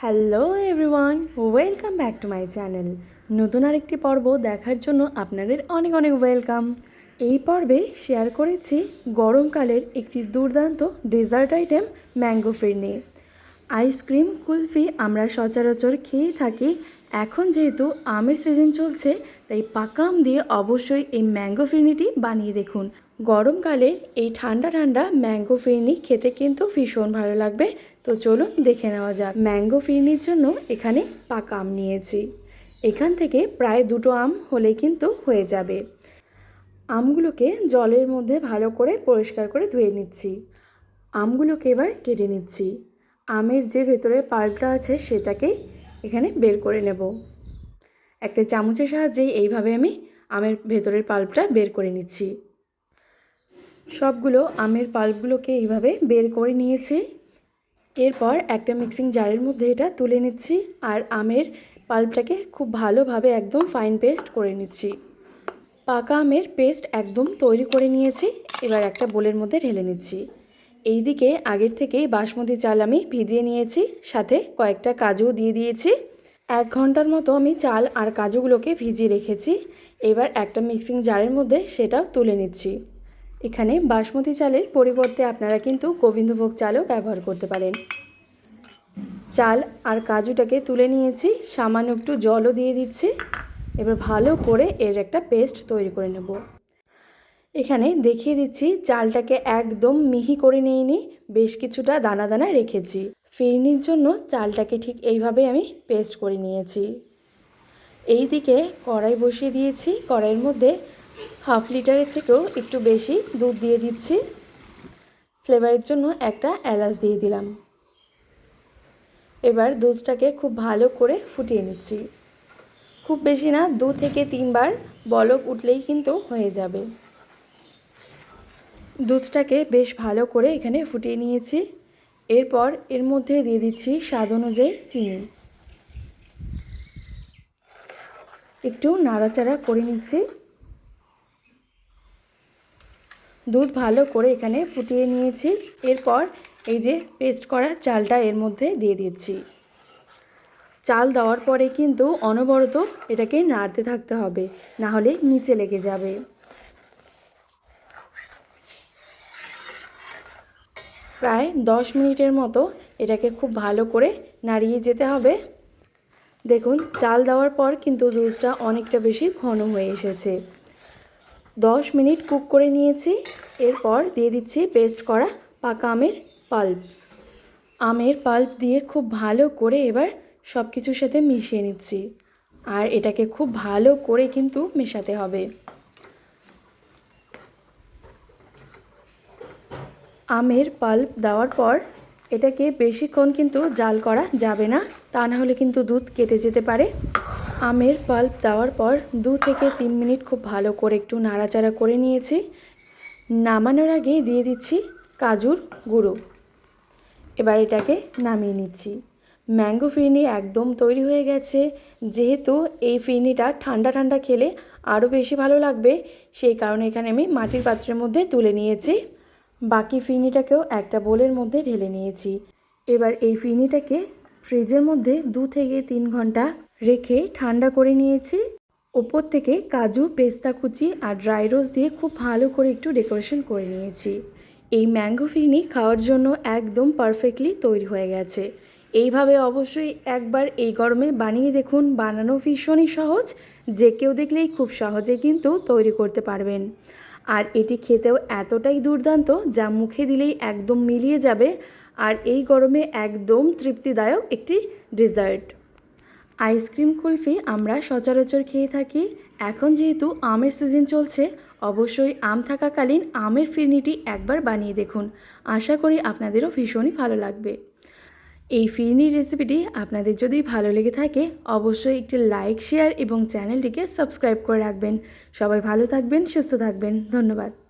Hello everyone welcome back to my channel নতুন আরেকটি পর্ব দেখার জন্য আপনাদের অনেক অনেক ওয়েলকাম এই পর্বে শেয়ার করেছি গরমকালের একটি দুর্দান্ত dessert item mango phirni ice cream kulfi আমরা সচরাচর খেয়েই থাকি। এখন যেহেতু আমের সিজন চলছে, তাই পাকা আম দিয়ে অবশ্যই এই ম্যাঙ্গো ফিরনিটি বানিয়ে দেখুন। গরমকালে এই ঠান্ডা ঠান্ডা ম্যাঙ্গো ফিরনি খেতে কিন্তু ভীষণ ভালো লাগবে। তো চলুন দেখে নেওয়া যাক। ম্যাঙ্গো ফিরনির জন্য এখানে পাকা আম নিয়েছি। এখান থেকে প্রায় দুটো আম হলে কিন্তু হয়ে যাবে। আমগুলোকে জলের মধ্যে ভালো করে পরিষ্কার করে ধুয়ে নিচ্ছি। আমগুলোকে এবার কেটে নিচ্ছি। আমের যে ভেতরে পাল্পটা আছে সেটাকে এখানে বের করে নেব। একটা চামচের সাহায্যে এইভাবে আমি আমের ভেতরের পাল্পটা বের করে নিচ্ছি। সবগুলো আমের পাল্পগুলোকে এইভাবে বের করে নিয়েছি। এরপর একটা মিক্সিং জারের মধ্যে এটা তুলে নিচ্ছি আর আমের পাল্পটাকে খুব ভালোভাবে একদম ফাইন পেস্ট করে নিচ্ছি। পাকা আমের পেস্ট একদম তৈরি করে নিয়েছি, এবার একটা বোলের মধ্যে ঢেলে নিচ্ছি। এই দিকে আগের থেকেই বাসমতি চাল আমি ভিজিয়ে নিয়েছি, সাথে কয়েকটা কাজু দিয়ে দিয়েছি। এক ঘণ্টার মতো আমি চাল আর কাজুগুলোকে ভিজিয়ে রেখেছি, এবার একটা মিক্সিং জারের মধ্যে সেটাও তুলে নিচ্ছি। এখানে বাসমতি চালের পরিবর্তে আপনারা কিন্তু গোবিন্দভোগ চালও ব্যবহার করতে পারেন। চাল আর কাজুটাকে তুলে নিয়েছি, সামান্য একটু জলও দিয়ে দিচ্ছি। এবার ভালো করে এর একটা পেস্ট তৈরি করে নেব। এখানে দেখিয়ে দিচ্ছি, চালটাকে একদম মিহি করে নিইনি, বেশ কিছুটা দানা দানা রেখেছি। ফিরনির জন্য চালটাকে ঠিক এইভাবে আমি পেস্ট করে নিয়েছি। এই দিকে কড়াই বসিয়ে দিয়েছি, কড়াইয়ের মধ্যে হাফ লিটারের থেকেও একটু বেশি দুধ দিয়ে দিচ্ছি। ফ্লেভারের জন্য একটা এলাচ দিয়ে দিলাম। এবার দুধটাকে খুব ভালো করে ফুটিয়ে নিচ্ছি। খুব বেশি না, দু থেকে তিনবার বলক উঠলেই কিন্তু হয়ে যাবে। দুধটাকে বেশ ভালো করে এখানে ফুটিয়ে নিয়েছি। এরপর এর মধ্যে দিয়ে দিচ্ছি স্বাদ অনুযায়ী চিনি। একটু নাড়াচাড়া করে নিচ্ছি। দুধ ভালো করে এখানে ফুটিয়ে নিয়েছি। এরপর এই যে পেস্ট করা চালটা এর মধ্যে দিয়ে দিচ্ছি। চাল দেওয়ার পরে কিন্তু অনবরত এটাকে নাড়তে থাকতে হবে, না হলে নিচে লেগে যাবে। প্রায় দশ মিনিটের মতো এটাকে খুব ভালো করে নাড়িয়ে যেতে হবে। দেখুন, চাল দেওয়ার পর কিন্তু দুধটা অনেকটা বেশি ঘন হয়ে এসেছে। দশ মিনিট কুক করে নিয়েছি। এরপর দিয়ে দিচ্ছি পেস্ট করা পাকা আমের পাল্প। আমের পাল্প দিয়ে খুব ভালো করে এবার সব কিছুর সাথে মিশিয়ে নিচ্ছি। আর এটাকে খুব ভালো করে কিন্তু মেশাতে হবে। আমের পাল্প দেওয়ার পর এটাকে বেশিক্ষণ কিন্তু জাল করা যাবে না। তা না হলে কিন্তু দুধ কেটে যেতে পারে। আমের পাল্প দেওয়ার পর দু থেকে তিন মিনিট খুব ভালো করে একটু নাড়াচাড়া করে নিয়েছি। নামানোর আগে দিয়ে দিচ্ছি কাজুর গুঁড়ো। এবার এটাকে নামিয়ে নিচ্ছি। ম্যাঙ্গো ফিরনি একদম তৈরি হয়ে গেছে। যেহেতু এই ফিরনিটা ঠান্ডা ঠান্ডা খেলে আরও বেশি ভালো লাগবে, সেই কারণে এখানে আমি মাটির পাত্রের মধ্যে তুলে নিয়েছি। বাকি ফিরনিটাকেও একটা বোলের মধ্যে ঢেলে নিয়েছি। এবার এই ফিরনিটাকে ফ্রিজের মধ্যে দু থেকে তিন ঘণ্টা রেখে ঠান্ডা করে নিয়েছি। ওপর থেকে কাজু, পেস্তা কুচি আর ড্রাই রোজ দিয়ে খুব ভালো করে একটু ডেকোরেশন করে নিয়েছি। এই ম্যাঙ্গো ফিরনি খাওয়ার জন্য একদম পারফেক্টলি তৈরি হয়ে গেছে। এইভাবে অবশ্যই একবার এই গরমে বানিয়ে দেখুন। বানানো ভীষণই সহজ। যে কেউ দেখলেই খুব সহজে কিন্তু তৈরি করতে পারবেন। আর এটি খেতেও এতটাই দুর্দান্ত যা মুখে দিলেই একদম মিলিয়ে যাবে। আর এই গরমে একদম তৃপ্তিদায়ক একটি ডেজার্ট আইসক্রিম কুলফি আমরা সচরাচর খেয়ে থাকি। এখন যেহেতু আমের সিজন চলছে, অবশ্যই আম থাকাকালীন আমের ফিরনিটি একবার বানিয়ে দেখুন। আশা করি আপনাদেরও ভীষণই ভালো লাগবে। এই ফিরনির রেসিপিটি আপনাদের যদি ভালো লেগে থাকে, অবশ্যই একটি লাইক, শেয়ার এবং চ্যানেলটিকে সাবস্ক্রাইব করে রাখবেন। সবাই ভালো থাকবেন, সুস্থ থাকবেন। ধন্যবাদ।